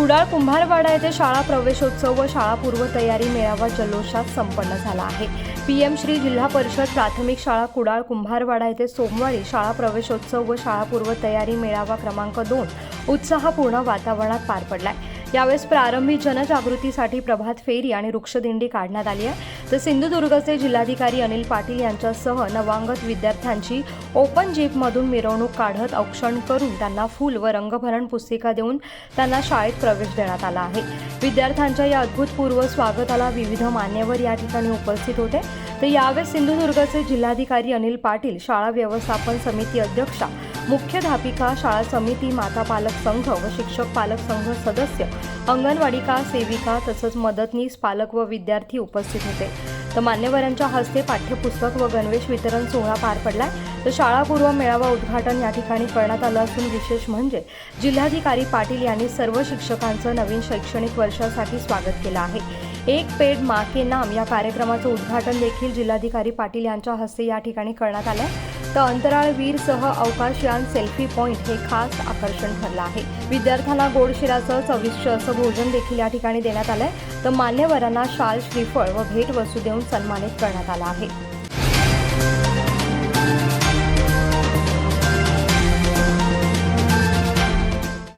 कुडाळ कुंभारवाडा येथे शाळा प्रवेशोत्सव व शाळा तयारी मेळावा जल्लोषात संपन्न झाला आहे. पीएम श्री जिल्हा परिषद प्राथमिक शाळा कुडाळ कुंभारवाडा येथे सोमवारी शाळा प्रवेशोत्सव व शाळा तयारी मेळावा क्रमांक दोन उत्साहपूर्ण वातावरणात पार पडलाय. यावेळेस प्रारंभी जनजागृतीसाठी प्रभात फेरी आणि वृक्षदिंडी काढण्यात आली आहे. तर सिंधुदुर्गचे जिल्हाधिकारी अनिल पाटील यांच्यासह नवांगत विद्यार्थ्यांची ओपन जीपमधून मिरवणूक काढत औक्षण करून त्यांना फूल व रंगभरण पुस्तिका देऊन त्यांना शाळेत प्रवेश देण्यात आला आहे. विद्यार्थ्यांच्या या अद्भुतपूर्व स्वागताला विविध मान्यवर या ठिकाणी उपस्थित होते. तर यावेळेस सिंधुदुर्गचे जिल्हाधिकारी अनिल पाटील शाळा व्यवस्थापन समिती अध्यक्षा मुख्याध्यापिका शाळा समिती माता पालक संघ व शिक्षक पालक संघ सदस्य अंगणवाडिका सेविका तसंच मदतनीस पालक व विद्यार्थी उपस्थित होते. तर मान्यवरांच्या हस्ते पाठ्यपुस्तक व गणवेश वितरण सोहळा पार पडलाय. तर शाळापूर्व मेळावा उद्घाटन या ठिकाणी करण्यात आलं असून विशेष म्हणजे जिल्हाधिकारी पाटील यांनी सर्व शिक्षकांचं नवीन शैक्षणिक वर्षासाठी स्वागत केलं आहे. एक पेड मा के नाम या कार्यक्रमाचं उद्घाटन देखील जिल्हाधिकारी पाटील यांच्या हस्ते या ठिकाणी करण्यात आलं तर अंतराळवीरसह अवकाशयान सेल्फी पॉईंट हे खास आकर्षण ठरलं आहे. विद्यार्थ्यांना गोड शिराचं चविष्ट असं भोजन देखील या ठिकाणी देण्यात आलंय. तर मान्यवरांना शाल श्रीफळ व भेट वस्तू देऊन सन्मानित करण्यात आलं आहे.